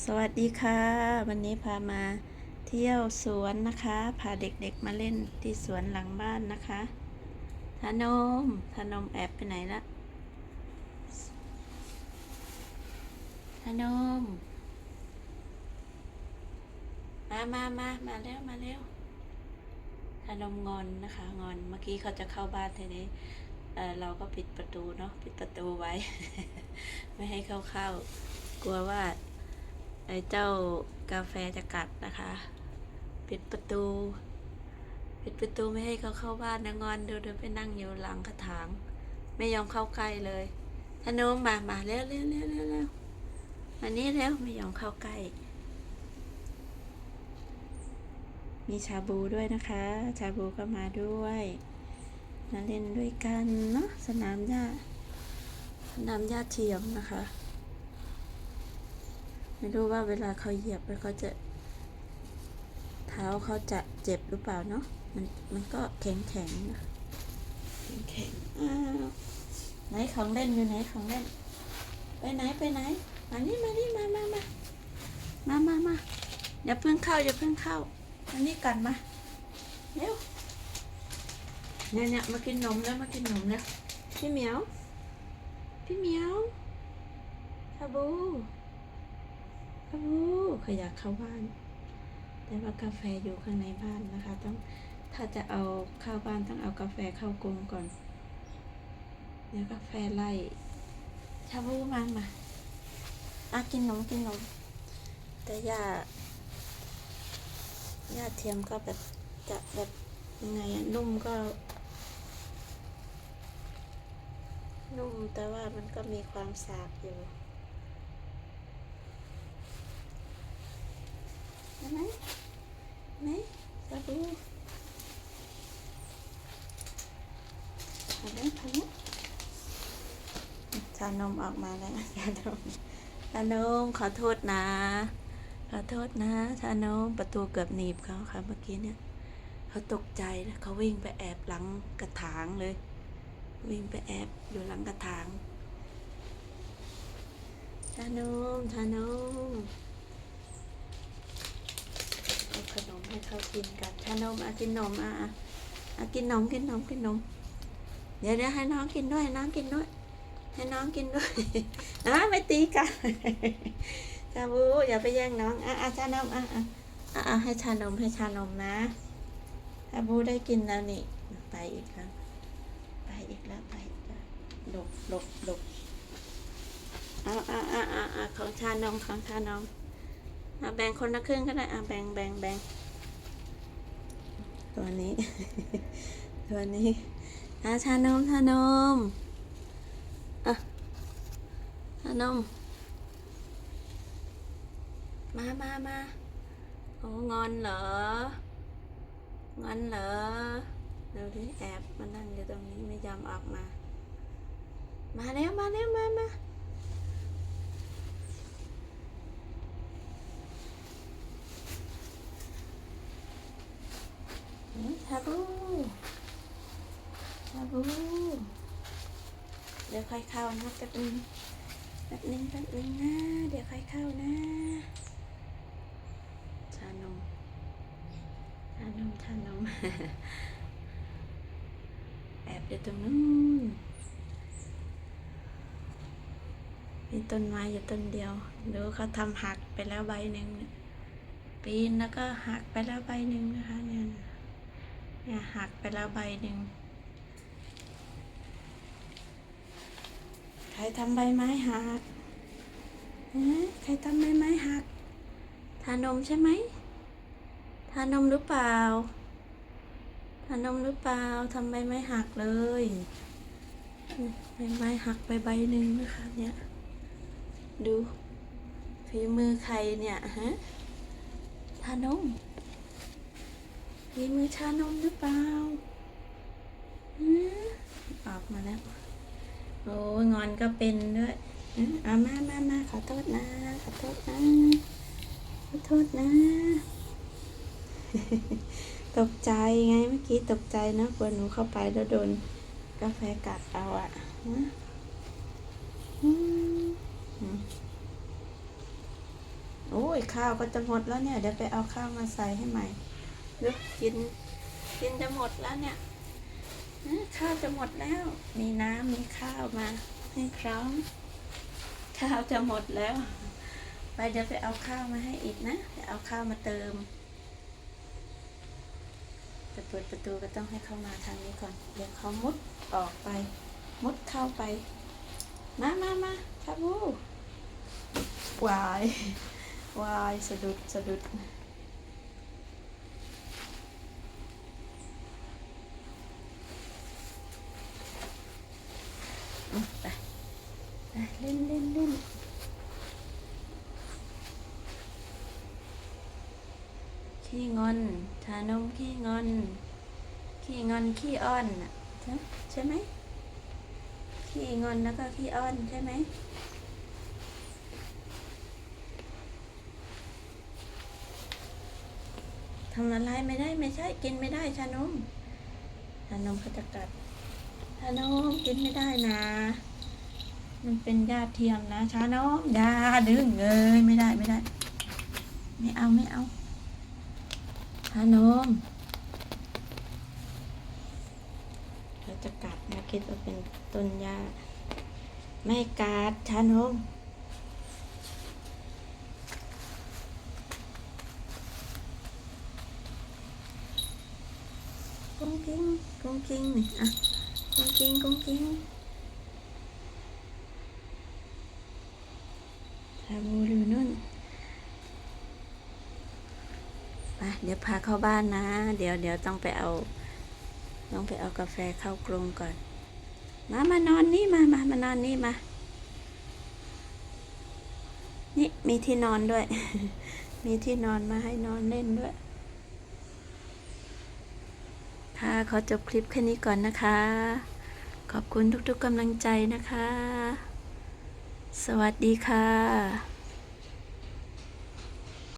สวัสดีค่ะ วันนี้พามาเที่ยวสวนนะคะพาเด็กๆมาเล่นที่สวนหลังบ้านนะคะทานมทานมแอบไปไหนละทานมมามามามาเร็วมาเร็วทานมงอนนะคะงอนเมื่อกี้เขาจะเข้าบ้านทีนี้เอ่เราก็ปิดประตูเนาะปิดประตูไว้ ไม่ให้เข้าเข้ากลัวว่า ไอ้เจ้ากาแฟจะกัดนะคะ ปิดประตู ปิดประตูไม่ให้เขาเข้าบ้านนะงอนเดี๋ยวเดี๋ยวไปนั่งอยู่หลังกระถาง ไม่ยอมเข้าใกล้เลยธนมมา มาเร็วเร็วเร็วเร็วเร็วมานี้เร็วไม่ยอมเข้าใกล้ มีชาบูด้วยนะคะ ชาบูก็มาด้วยมาเล่นด้วยกันเนาะสนามหญ้าสนามหญ้าเทียมนะคะ ไม่รู้ว่าเวลาเขาเหยียบแล้วเขาจะ เท้าเขาจะเจ็บหรือเปล่าเนาะมันมันก็แข็งแข็งนะแข็งแข็งอ้าวไหนของเล่นอยู่ไหนของเล่น ไปไหนไปไหนมานี่มานี่มามามามามามาอย่าเพิ่งเข้าอย่าเพิ่งเข้าอันนี้กันมาเร็วเนี่ยเนี่ยมากินนมแล้วมากินนมแล้วพี่เหมียวพี่เหมียวชาบู โอ้ขยากเข้าบ้าน แต่ว่ากาแฟอยู่ข้างในบ้านนะคะ ต้องถ้าจะเอาเข้าบ้านต้องเอากาแฟเข้ากรงก่อนเดี๋ยวกาแฟไล่ชาบูมามาอะกินนมกินนมแต่ยาย่าเทียมก็แบบจะแบบยังไงอะนุ่มก็ นุ่มแต่ว่ามันก็มีความสาบอยู่ เห็น ไหมไหมสบู่เอาเล่นพันนี้ชานมออกมาแล้วชานมชานมขอโทษนะ ขอโทษนะ ชานมประตูเกือบหนีบเขาค่ะเมื่อกี้เนี่ยเขาตกใจนะเขาวิ่งไปแอบหลังกระถางเลย วิ่งไปแอบอยู่หลังกระถางชานมชานม เอาขนม ให้เขากินกันชานมอะกินนมอะอะอะกินนมกินนมกินนมเดี๋ยวเดี๋ยวให้น้องกินด้วยน้องกินด้วย ให้น้องกินด้วยนะไม่ตีกันชาบูอย่าไปแย่งน้องอะอะชานมอะอะอะให้ชานมให้ชานมนะชาบูได้กินแล้วนี่ไปอีกแล้วไปอีกแล้วไปหลบหลบหลบเอาอะอะอะอะของชานมของชานมอะแบ่งคนละครึ่งก็ได้อะแบ่งแบ่งแบ่ง ตัวนี้ ตัวนี้อะชานมชานมอะชานม มามามาโอ้งอนเหรองอนเหรอเดี๋ยวดิแอบมานั่งอยู่ตรงนี้ไม่ยอมออกมา มาแล้วมาแล้วมามา ชาบูชาบูเดี๋ยวค่อยเข้านะแป๊บนึงแป๊บนึงแป๊บนึงนะ เดี๋ยวค่อยเข้านะ ชานม ชานม ชานม แอบอยู่ตรงนู้นมีต้นไม้อยู่ต้นเดียวดูเขาทำหักไปแล้วใบหนึ่งปีนแล้วก็หักไปแล้วใบหนึ่งนะคะเนี่ย เนี่ยหักไปแล้วใบหนึ่งใครทำใบไม้หักฮะใครทำใบไม้หัก ทานมใช่ไหม ทานมหรือเปล่า ทานมหรือเปล่าทำใบไม้หักเลยใบไม้หักไปใบหนึ่งนะคะเนี่ยดูฝีมือใครเนี่ยฮะชานม ฝีมือชานมหรือเปล่าหือออกมาแล้ว โอ้ยงอนก็เป็นด้วยอามามามาขอโทษนะ ขอโทษนะ ขอโทษนะ ตกใจไงเมื่อกี้ตกใจนะกลัวหนูเข้าไปแล้วโดนกาแฟกัดเอาอะนะอือโอ้ยข้าวก็จะหมดแล้วเนี่ย เดี๋ยวไปเอาข้าวมาใส่ให้ใหม่ กกินกินจะหมดแล้วเนี่ยข้าวจะหมดแล้ว มีน้ำมีข้าวมา ให้พร้อมข้าวจะหมดแล้ว ไปเดี๋ยวไปเอาข้าวมาให้อีกนะเดี๋ยวเอาข้าวมาเติมจะเปิดประตูก็ต้องให้เข้ามาทางนี้ก่อน เดี๋ยวเขามุดออกไป มุดเข้าไป มามามาชาบูวายวายสะดุดสะดุด อืมไปไป เล่นเล่นเล่นขี้งอนทานมขี้งอน ขี้งอนขี้อ้อนน่ะใช่ไหมขี้งอนแล้วก็ขี้อ้อนใช่ไหมทำละลายไม่ได้ไม่ใช่กินไม่ได้ชานมชานมเขาจะกัดชานมกินไม่ได้นะ มันเป็นญาติเทียมนะชานมอย่าดึงเอ้ยไม่ได้ไม่ได้ ไม่เอาไม่เอาชาโนมเราจะกัดนะคิดว่าเป็นต้นหญ้าไม่กัดชาโนมกุ้งกิ้งกุ้งกิ้งนี่อะกุ้งกิ้งกุ้งกิ้งาบูอยู่นู่นไปเดี๋ยวพาเข้าบ้านนะ เดี๋ยวเดี๋ยวต้องไปเอา ต้องไปเอากาแฟเข้ากรงก่อน มามานอนนี่มามามานอนนี่มา นี่มีที่นอนด้วย มีที่นอนมาให้นอนเล่นด้วยค่ะขอจบคลิปแค่นี้ก่อนนะคะ ขอบคุณทุกๆกำลังใจนะคะ สวัสดีค่ะ